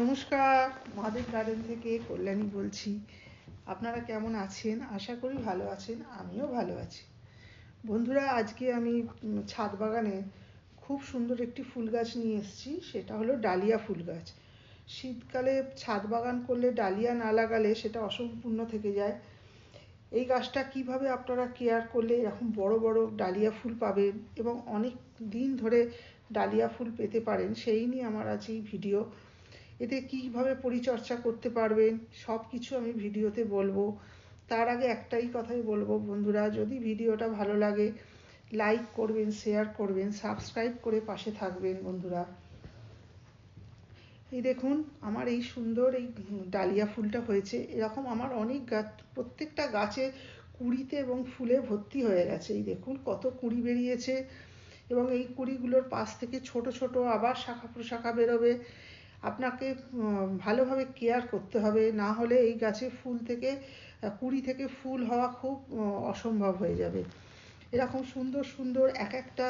নমস্কার, মহাদেব গার্ডেন থেকে কল্যাণী বলছি। আপনারা কেমন আছেন? আশা করি ভালো আছেন, আমিও ভালো আছি। বন্ধুরা, আজকে আমি ছাদ বাগানে খুব সুন্দর একটি ফুল গাছ নিয়ে এসেছি, সেটা হলো ডালিয়া ফুল গাছ। শীতকালে ছাদ বাগান করলে ডালিয়া না লাগালে সেটা অসম্পূর্ণ থেকে যায়। এই গাছটা কীভাবে আপনারা কেয়ার করলে এরকম বড় বড় ডালিয়া ফুল পাবেন এবং অনেক দিন ধরে ডালিয়া ফুল পেতে পারেন, সেই নিয়ে আমার আছে এই ভিডিও। এতে কীভাবে পরিচর্যা করতে পারবেন সব কিছু আমি ভিডিওতে বলব। তার আগে একটাই কথাই বলব বন্ধুরা, যদি ভিডিওটা ভালো লাগে লাইক করবেন শেয়ার করবেন সাবস্ক্রাইব করে পাশে থাকবেন বন্ধুরা। এই দেখুন, আমার এই সুন্দর এই ডালিয়া ফুলটা হয়েছে। এরকম আমার অনেক গাছ, প্রত্যেকটা গাছে কুড়িতে এবং ফুলে ভর্তি হয়ে গেছে। এই দেখুন, কত কুড়ি বেরিয়েছে। এবং এই কুড়িগুলোর পাশ থেকে ছোট ছোট আবার শাখা প্রশাখা বেরোবে। আপনাকে ভালোভাবে কেয়ার করতে হবে। না হলে এই গাছে ফুল থেকে কুড়ি থেকে ফুল হওয়া খুব অসম্ভব হয়ে যাবে। এরকম সুন্দর সুন্দর এক একটা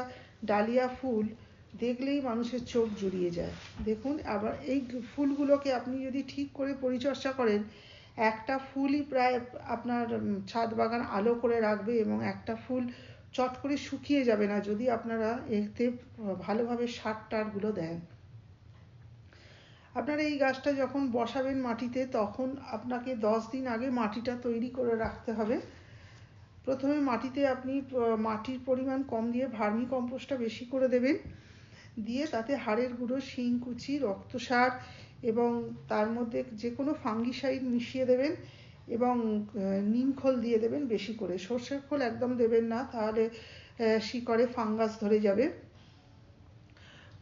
ডালিয়া ফুল দেখলেই মানুষের চোখ জুড়িয়ে যায়। দেখুন, আবার এই ফুলগুলোকে আপনি যদি ঠিক করে পরিচর্যা করেন, একটা ফুলই প্রায় আপনার ছাদ বাগান আলো করে রাখবে এবং একটা ফুল চট করে শুকিয়ে যাবে না, যদি আপনারা এতে ভালোভাবে সার টারগুলো দেন। আপনারা এই গাছটা যখন বসাবেন মাটিতে, তখন আপনাকে দশ দিন আগে মাটিটা তৈরি করে রাখতে হবে। প্রথমে মাটিতে আপনি মাটির পরিমাণ কম দিয়ে ভার্মি কম্পোস্টটা বেশি করে দেবেন। দিয়ে তাতে হাড়ের গুঁড়ো শিং শিংকুচি, রক্তসার এবং তার মধ্যে যে কোনো ফাঙ্গিসাইড মিশিয়ে দেবেন এবং নিম খোল দিয়ে দেবেন বেশি করে। সর্ষের খোল একদম দেবেন না, তাহলে শিকড়ে ফাঙ্গাস ধরে যাবে।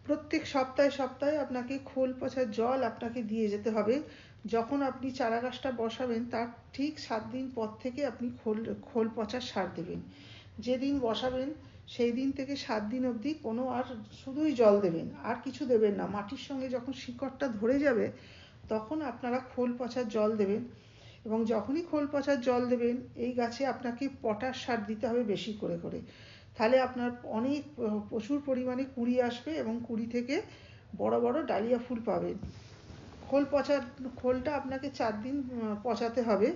প্রত্যেক সপ্তাহে সপ্তাহে আপনাকে খোল পচার জল আপনাকে দিয়ে যেতে হবে। যখন আপনি চারা গাছটা বসাবেন, তার ঠিক সাত দিন পর থেকে আপনি খোল খোল পচার সার দেবেন। যেদিন বসাবেন সেই দিন থেকে সাত দিন অবধি কোনো আর শুধুই জল দেবেন, আর কিছু দেবেন না। মাটির সঙ্গে যখন শিকড়টা ধরে যাবে, তখন আপনারা খোল পচার জল দেবেন এবং যখনই খোল পচার জল দেবেন, এই গাছে আপনাকে পটাশ সার দিতে হবে বেশি করে করে। তাহলে আপনার অনেক প্রচুর পরিমাণে কুড়ি আসবে এবং কুড়ি থেকে বড় বড় ডালিয়া ফুল পাবেন খোল পচার খোলটা আপনাকে চার দিন পচাতে হবে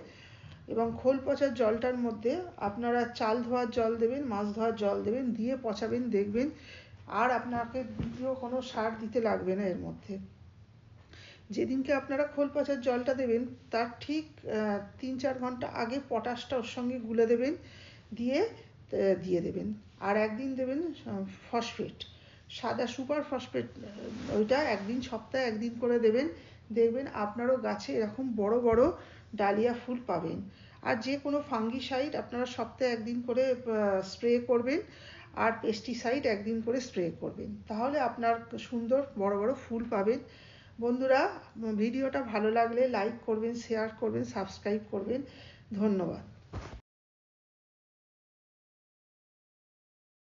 এবং খোল পচার জলটার মধ্যে আপনারা চাল ধোয়ার জল দেবেন, মাছ ধোয়ার জল দেবেন, দিয়ে পচাবেন, দেখবেন আর আপনাকে দ্বিতীয় কোনো সার দিতে লাগবে না এর মধ্যে। যেদিনকে আপনারা খোল পচার জলটা দেবেন, তার ঠিক তিন চার ঘণ্টা আগে পটাশটা ওর সঙ্গে গুলে দেবেন, দিয়ে দিয়ে দেবেন। আর একদিন দেবেন ফসফেট সাদা সুপার ফসফেট ওইটা একদিন সপ্তাহে একদিন করে দেবেন। দেখবেন আপনারও গাছে এরকম বড় বড় ডালিয়া ফুল পাবেন। আর যে কোনো ফাঙ্গিসাইড আপনারা সপ্তাহে একদিন করে স্প্রে করবেন আর পেস্টিসাইড একদিন করে স্প্রে করবেন। তাহলে আপনার সুন্দর বড় বড় ফুল পাবেন। বন্ধুরা, ভিডিওটা ভালো লাগলে লাইক করবেন শেয়ার করবেন সাবস্ক্রাইব করবেন। ধন্যবাদ।